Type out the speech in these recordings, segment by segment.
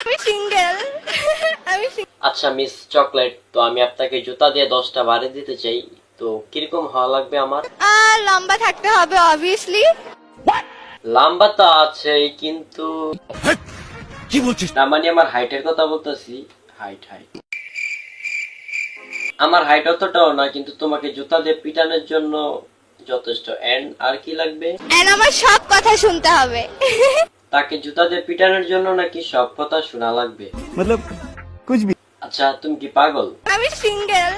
আমি সিঙ্গেল। আমি আচ্ছা মিস চকলেট তো আমি আপনাকে জুতা দিয়ে দশটা বাড়ি দিতে চাই। তো কীরকম হওয়া লাগবে আমার? লম্বা থাকতে হবে অবভিয়াসলি লম্বা তো আছেই কিন্তু কি বলছিস? না মানে আমার হাইটের কথা বলতেছি। হাইট হাইট আমার হাইট অতটাও না কিন্তু তোমাকে জুতা দিয়ে পিটানোর জন্য যথেষ্ট। এন্ড আর কি লাগবে? এন্ড আমার সব কথা শুনতে হবে। তাকে জুতা দিয়ে পিটানোর জন্য নাকি সব কথা শোনা লাগবে? মতলব কুছ ভি আচ্ছা তুমি কি পাগল? আমি সিঙ্গেল।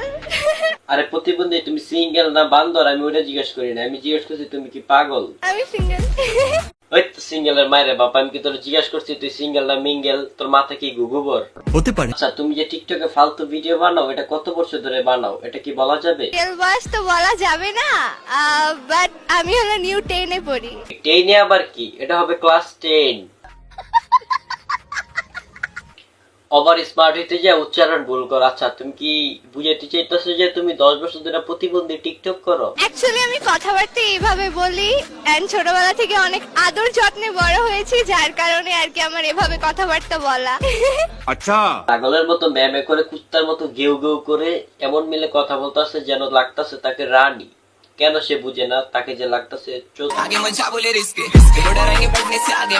আরে প্রতিবন্ধী তুমি সিঙ্গেল না বান্দর? আমি ওটা জিজ্ঞেস করি না আমি জিজ্ঞেস করছি তুমি কি পাগল? আমি সিঙ্গেল। সিঙ্গেলের মায়ের বাপ আমি কি তোর জিজ্ঞেস করছি তুই সিঙ্গেল না মিঙ্গেল? তোর মাথা কি গুগুবর হতে পারে। আচ্ছা তুমি যে টিকটকে ফালতু ভিডিও বানাও এটা কত বছর ধরে বানাও? এটা কি বলা যাবে? রিয়েল বয়স তো বলা যাবে না বাট আমি হলো নিউ টেনে পড়ি। টেনে আবার কি? এটা হবে ক্লাস টেন ওভার স্মার্ট হইতে যে উচ্চারণ ভুল করো। আচ্ছা তুমি কি বুঝাইতে চাইতেছো যে তুমি দশ বছর ধরে প্রতিবন্ধী টিকটক করো? অ্যাকচুয়ালি আমি কথাবার্তা এইভাবে বলি এন্ড ছোটবেলা থেকে অনেক আদর যত্নে বড় হয়েছি যার কারণে আর কি আমার এভাবে কথাবার্তা বলা। আচ্ছা। পাগলের মতো ম্যামে করে কুত্তার মতো গেউ গেউ করে এমন মিলে কথা বলতেছে যেন লাগতাছে তাকে রানী। কেন সে বুঝে না? তাকে যে লাগতেছে আগে বলে আগে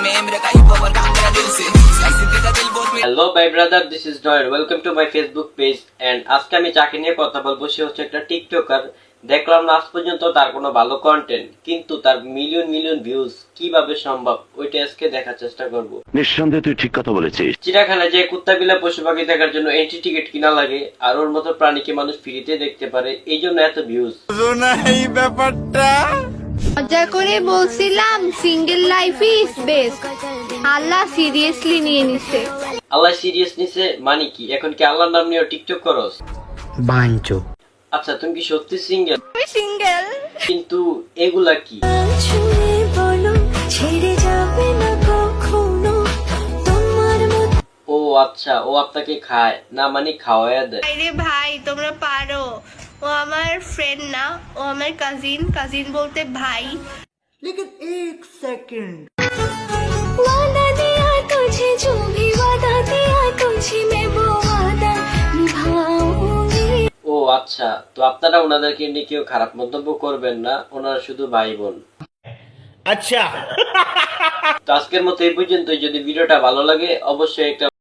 hello bye brother this is ডয়ের welcome to my Facebook page and আজকে আমি যাকে নিয়ে কথা বলব। সে হচ্ছে একটা টিকটকার। দেখলাম না আজ পর্যন্ত তার কোনো ভালো কন্টেন্ট কিন্তু তার মিলিয়ন মিলিয়ন ভিউজ কীভাবে সম্ভব ওইটা আজকে দেখার চেষ্টা করব। নিঃসন্দেহে তুই ঠিক কথা বলেছিস। চিড়িয়াখানায় যে কুত্তা বিলা পশু পাখি দেখার জন্য এন্ট্রি টিকিট কিনা লাগে আর ওর মতো প্রাণীকে মানুষ ফ্রিতে দেখতে পারে এই জন্য এত ভিউজ এই ব্যাপারটা? মজা করে বলছিলাম সিঙ্গেল লাইফ ইজ বেস্ট আল্লাহ সিরিয়াসলি নিয়ে নিছে। আল্লাহ সিরিয়াস নিছে মানে কি? এখন কি আল্লাহর নাম নিয়ে টিকটক করস? বাঞ্চো। আচ্ছা তুমি কি সত্যি সিঙ্গেল আমি সিঙ্গেল কিন্তু এগুলা কি ছুঁয়ে বলো ছেড়ে যাবে না কখনো তোমার মতো ও আচ্ছা ও আপনাকে খায় না মানে খাওয়ায়া দেয় আরে ভাই তোমরা পারো ও আমার ফ্রেন্ড না ও আমার কাজিন কাজিন বলতে ভাই वादा दिया तुझे जो भी আচ্ছা তো আপনারা ওনাদেরকে নিয়ে কেউ খারাপ মন্তব্য করবেন না ওনারা শুধু ভাই বোন। আচ্ছা। তো আজকের মতো এই পর্যন্তই। যদি ভিডিওটা ভালো লাগে অবশ্যই একটা